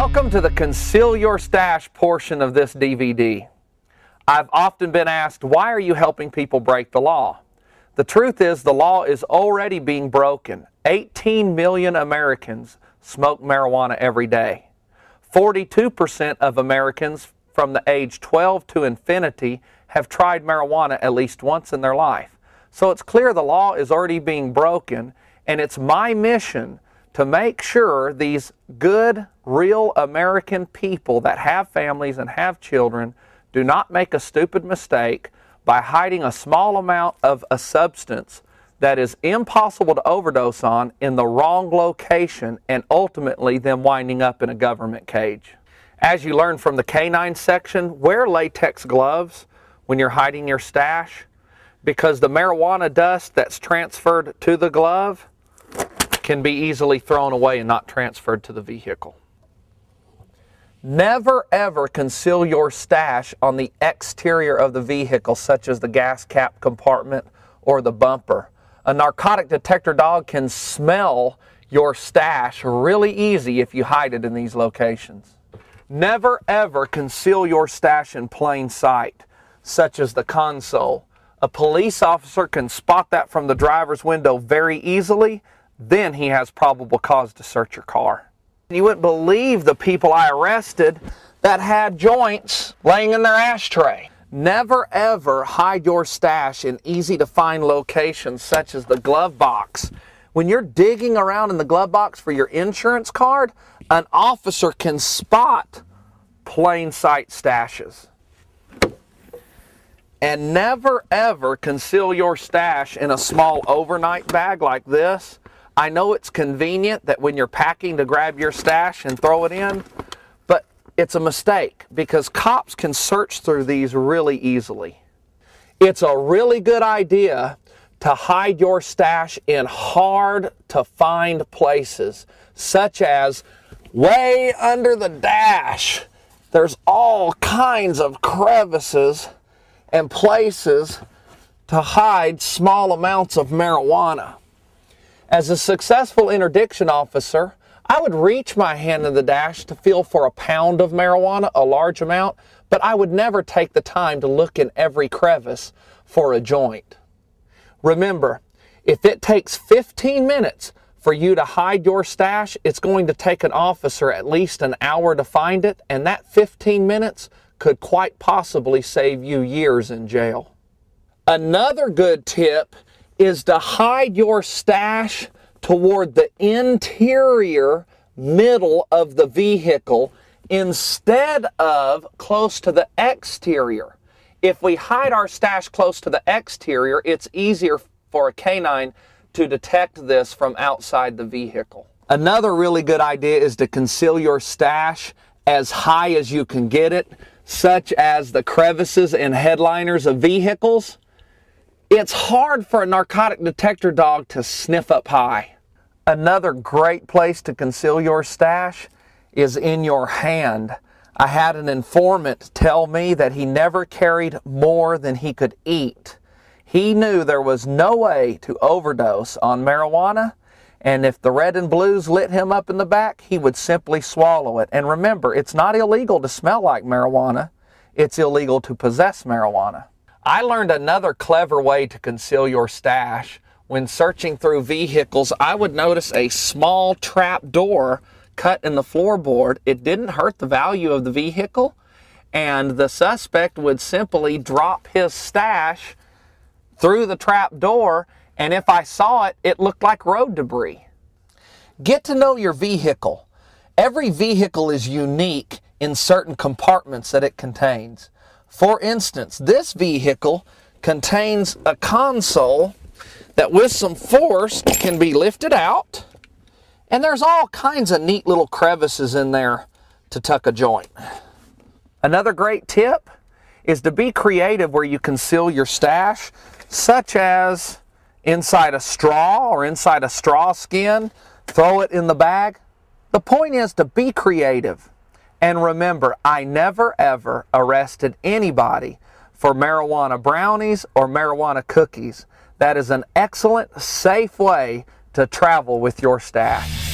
Welcome to the Conceal Your Stash portion of this DVD. I've often been asked, why are you helping people break the law? The truth is, the law is already being broken. 18 million Americans smoke marijuana every day. 42% of Americans from the age 12 to infinity have tried marijuana at least once in their life. So it's clear the law is already being broken, and it's my mission to make sure these good, real American people that have families and have children do not make a stupid mistake by hiding a small amount of a substance that is impossible to overdose on in the wrong location and ultimately them winding up in a government cage. As you learn from the canine section, wear latex gloves when you're hiding your stash because the marijuana dust that's transferred to the glove can be easily thrown away and not transferred to the vehicle. Never ever conceal your stash on the exterior of the vehicle, such as the gas cap compartment or the bumper. A narcotic detector dog can smell your stash really easy if you hide it in these locations. Never ever conceal your stash in plain sight, such as the console. A police officer can spot that from the driver's window very easily then he has probable cause to search your car. You wouldn't believe the people I arrested that had joints laying in their ashtray. Never ever hide your stash in easy to find locations such as the glove box. When you're digging around in the glove box for your insurance card, an officer can spot plain sight stashes. And never ever conceal your stash in a small overnight bag like this I know it's convenient that when you're packing to grab your stash and throw it in, but it's a mistake because cops can search through these really easily. It's a really good idea to hide your stash in hard to find places, such as way under the dash. There's all kinds of crevices and places to hide small amounts of marijuana. As a successful interdiction officer, I would reach my hand in the dash to feel for a pound of marijuana, a large amount, but I would never take the time to look in every crevice for a joint. Remember, if it takes 15 minutes for you to hide your stash, it's going to take an officer at least an hour to find it, and that 15 minutes could quite possibly save you years in jail. Another good tip is to hide your stash toward the interior middle of the vehicle instead of close to the exterior. If we hide our stash close to the exterior, it's easier for a canine to detect this from outside the vehicle. Another really good idea is to conceal your stash as high as you can get it, such as the crevices and headliners of vehicles. It's hard for a narcotic detector dog to sniff up high. Another great place to conceal your stash is in your hand. I had an informant tell me that he never carried more than he could eat. He knew there was no way to overdose on marijuana, and if the red and blues lit him up in the back, he would simply swallow it. And remember, it's not illegal to smell like marijuana, it's illegal to possess marijuana. I learned another clever way to conceal your stash. When searching through vehicles, I would notice a small trap door cut in the floorboard. It didn't hurt the value of the vehicle, and the suspect would simply drop his stash through the trap door, and if I saw it, it looked like road debris. Get to know your vehicle. Every vehicle is unique in certain compartments that it contains. For instance, this vehicle contains a console that with some force can be lifted out and there's all kinds of neat little crevices in there to tuck a joint. Another great tip is to be creative where you conceal your stash, such as inside a straw or inside a straw skin, throw it in the bag. The point is to be creative. And remember, I never ever arrested anybody for marijuana brownies or marijuana cookies. That is an excellent, safe way to travel with your stash.